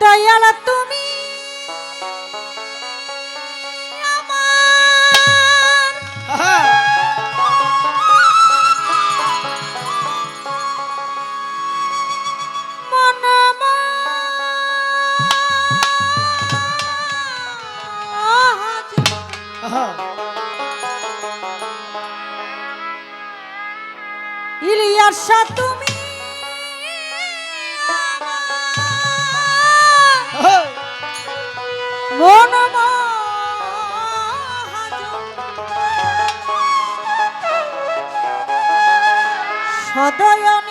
দয়াল তুমি ইলিয়াসা তুমি সদয়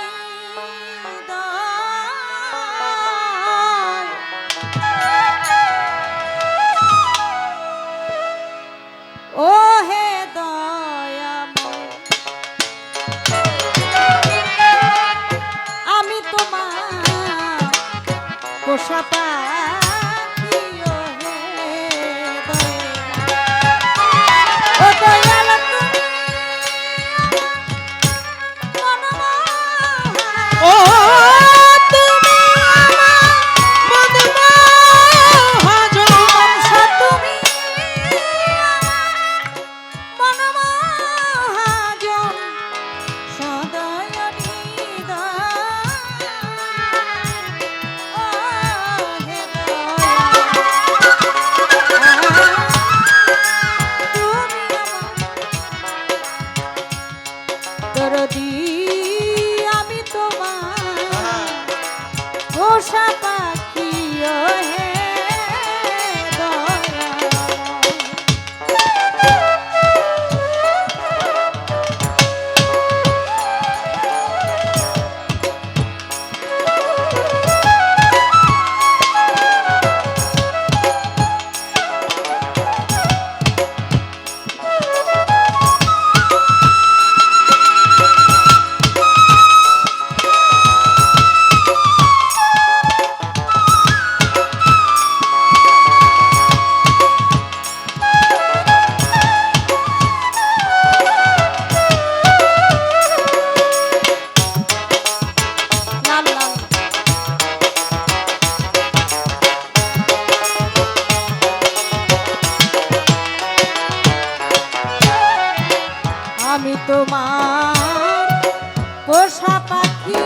পোষা পাখি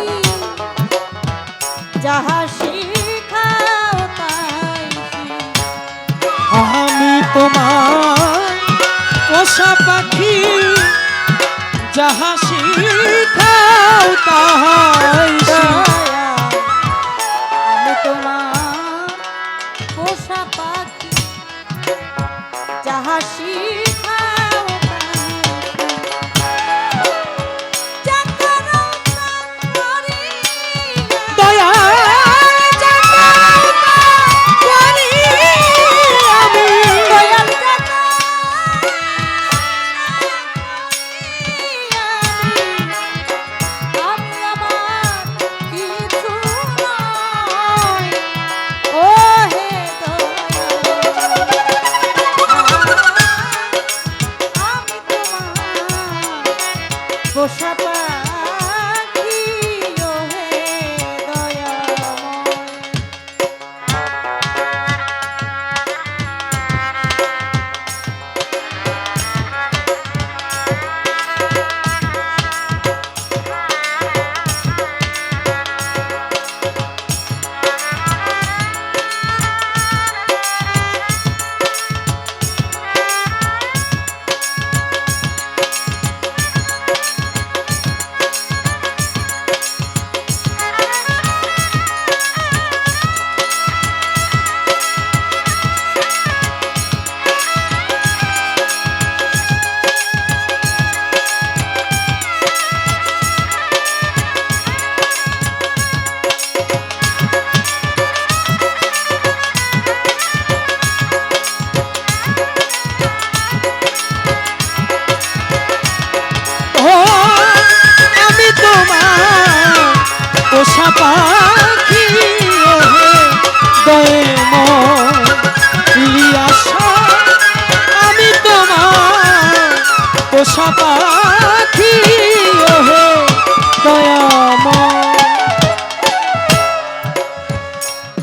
যাহা শিখাও তাই আমি তোমার পোষা পাখি যাহা শিখাও পোষা পাখি দয়ে মিলিয়াশা আমি তোমার পোষা পাখি, ওহে দয়াম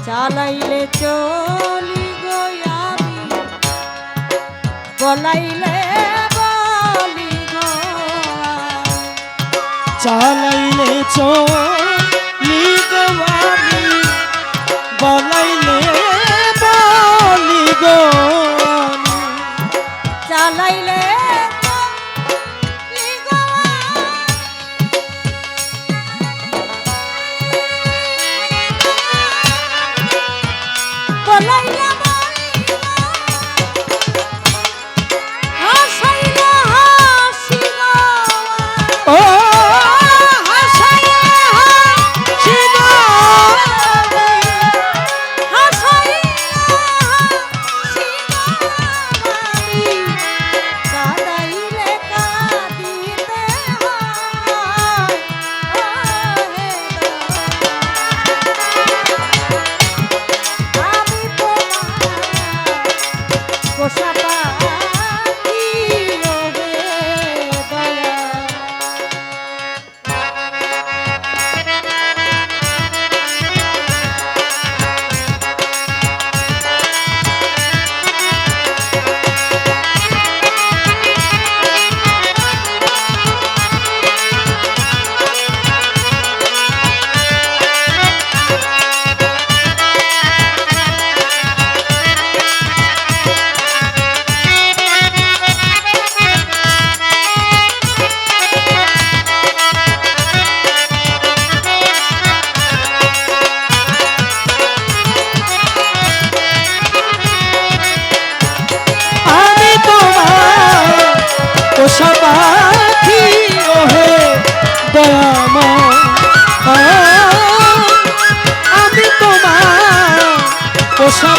চালাইলে চলি গয়ামি বলাইলে বলি গো চালাইলে চলি আমি তোমার পোষা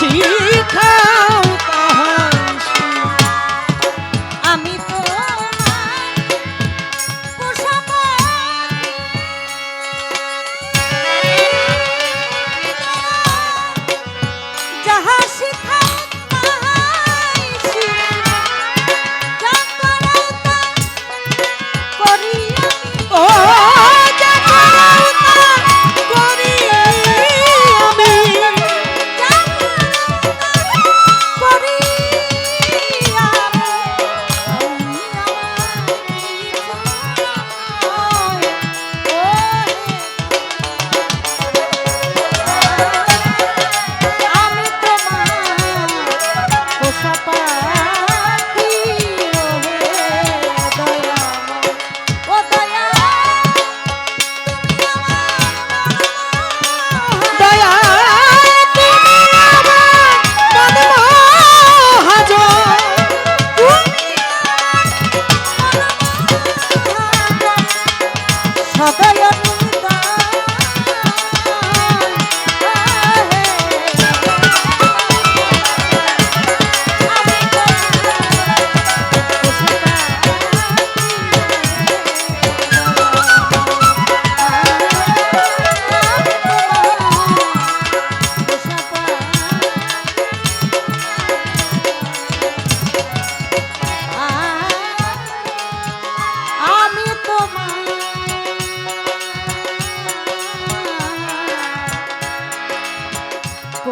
যাহা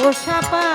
পোষা পা